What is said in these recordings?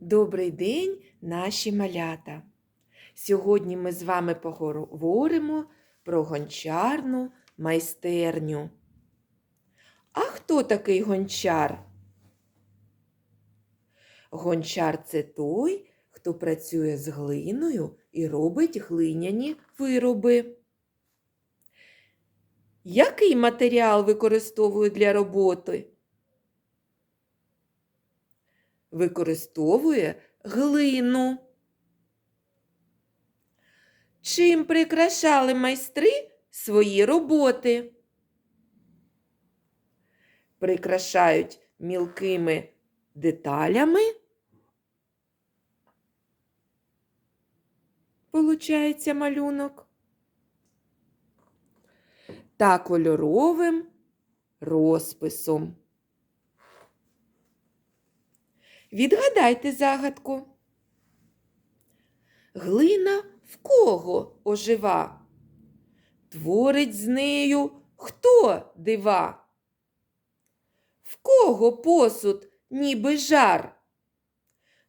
Добрий день, наші малята! Сьогодні ми з вами поговоримо про гончарну майстерню. А хто такий гончар? Гончар це той, хто працює з глиною і робить глиняні вироби. Який матеріал використовують для роботи? Використовує глину. Чим прикрашали майстри свої роботи? Прикрашають мілкими деталями. Получається малюнок. Та кольоровим розписом. Відгадайте загадку. Глина в кого ожива? Творить з нею хто дива? В кого посуд, ніби жар?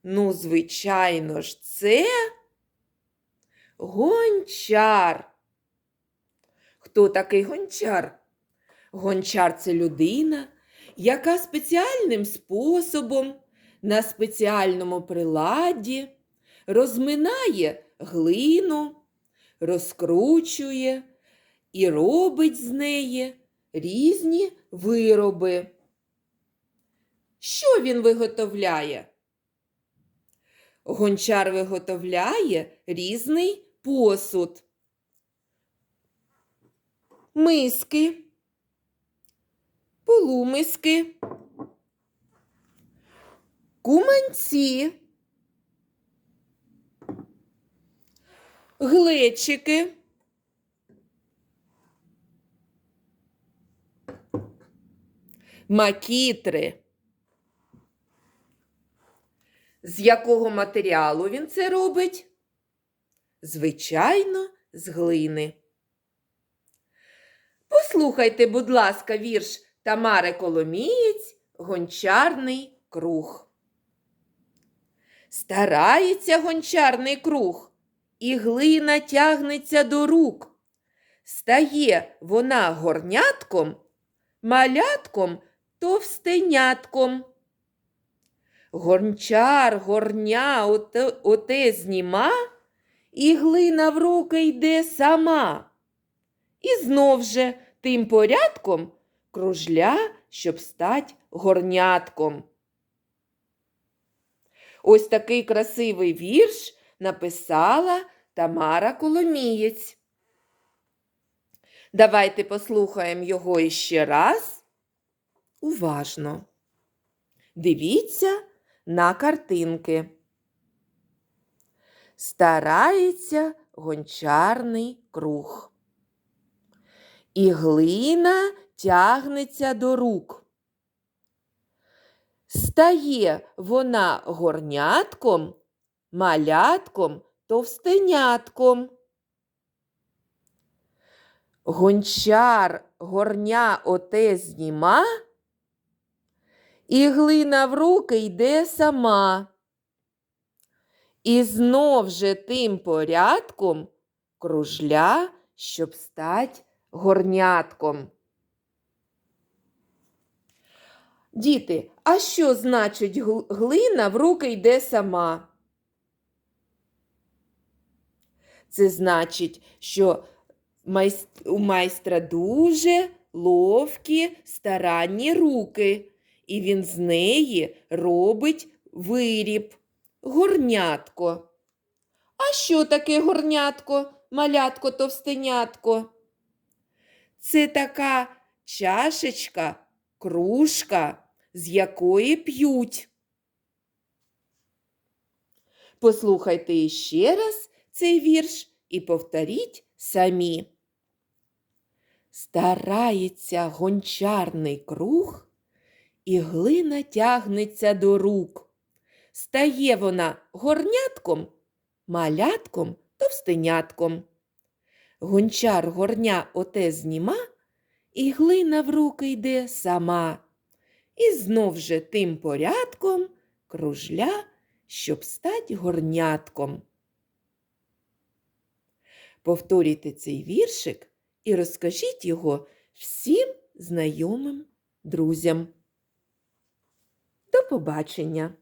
Ну, звичайно ж, це гончар. Хто такий гончар? Гончар це людина, яка спеціальним способом на спеціальному приладі розминає глину, розкручує і робить з неї різні вироби. Що він виготовляє? Гончар виготовляє різний посуд. Миски, полумиски, куманці, глечики, макітри. З якого матеріалу він це робить? Звичайно, з глини. Послухайте, будь ласка, вірш Тамари Коломієць Гончарний круг. Старається гончарний круг, і глина тягнеться до рук. Стає вона горнятком, малятком товстенятком. Гончар горня оте, оте зніма, і глина в руки йде сама. І знов же тим порядком кружля, щоб стать горнятком. Ось такий красивий вірш написала Тамара Коломієць. Давайте послухаємо його іще раз. Уважно. Дивіться на картинки. Старається гончарний круг. І глина тягнеться до рук. Стає вона горнятком, малятком, товстенятком. Гончар горня оте зніма, і глина в руки йде сама. І знов же тим порядком кружля, щоб стать горнятком. Діти, а що значить гл- глина в руки йде сама? Це значить, що у майстра дуже ловкі, старанні руки, і він з неї робить виріб, горнятко. А що таке горнятко, малятко, товстенятко? Це така чашечка, кружка, з якої п'ють. Послухайте іще раз цей вірш і повторіть самі. Старається гончарний круг, і глина тягнеться до рук. Стає вона горнятком, малятком, товстенятком. Гончар горня оте зніма, і глина в руки йде сама. І знов же тим порядком кружля, щоб стати горнятком. Повторюйте цей віршик і розкажіть його всім знайомим друзям. До побачення!